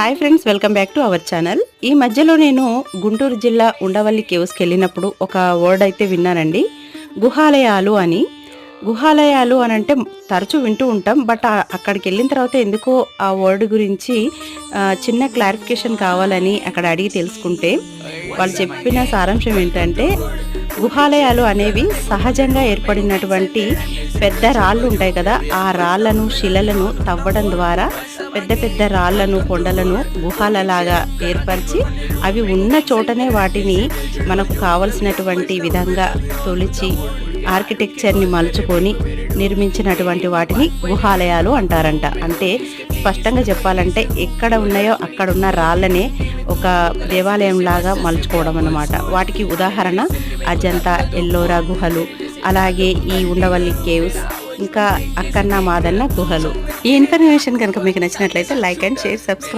Hi friends welcome back to our channel ఈ మధ్యలో నేను గుంటూరు జిల్లా ఉండవల్లి కేవ్స్కి వెళ్ళినప్పుడు ఒక వర్డ్ అయితే విన్నానండి. గుహాలయాలు అని. గుహాలయాలు అని అంటే తరచూ వింటూ ఉంటాం బట్ అక్కడికి వెళ్ళిన తర్వాత ఎందుకో ఆ వర్డ్ గురించి చిన్న క్లారిఫికేషన్ కావాలని అక్కడ అడిగి తెలుసుకుంటే వాళ్ళు చెప్పిన సారాంశం ఏంటంటే గుహాలయాలు అనేవి సహజంగా ఏర్పడినటువంటి పెద్ద రాళ్ళు ఉంటాయి కదా ఆ రాళ్ళను శిలలను తవ్వడం ద్వారా పెద్ద పెద్ద రాళ్ళను కొండలను గుహాలలాగా ఏర్పరిచి అవి ఉన్న చోటనే వాటిని మనకు కావలసినటువంటి విధంగా తొలిచి ఆర్కిటెక్చర్ని మలుచుకొని నిర్మించినటువంటి వాటిని గుహాలయాలు అంటారంట. అంటే స్పష్టంగా చెప్పాలంటే ఎక్కడ ఉన్నాయో అక్కడ ఉన్న రాళ్ళనే ఒక దేవాలయం లాగా మలుచుకోవడం అన్నమాట. వాటికి ఉదాహరణ అజంతా ఎల్లోరా గుహలు అలాగే ఈ ఉండవల్లి కేవ్స్ ఇంకా అక్కన్న మాదన్న గుహలు. ఈ ఇన్ఫర్మేషన్ కనుక మీకు నచ్చినట్లయితే లైక్ అండ్ షేర్ సబ్స్క్రైబ్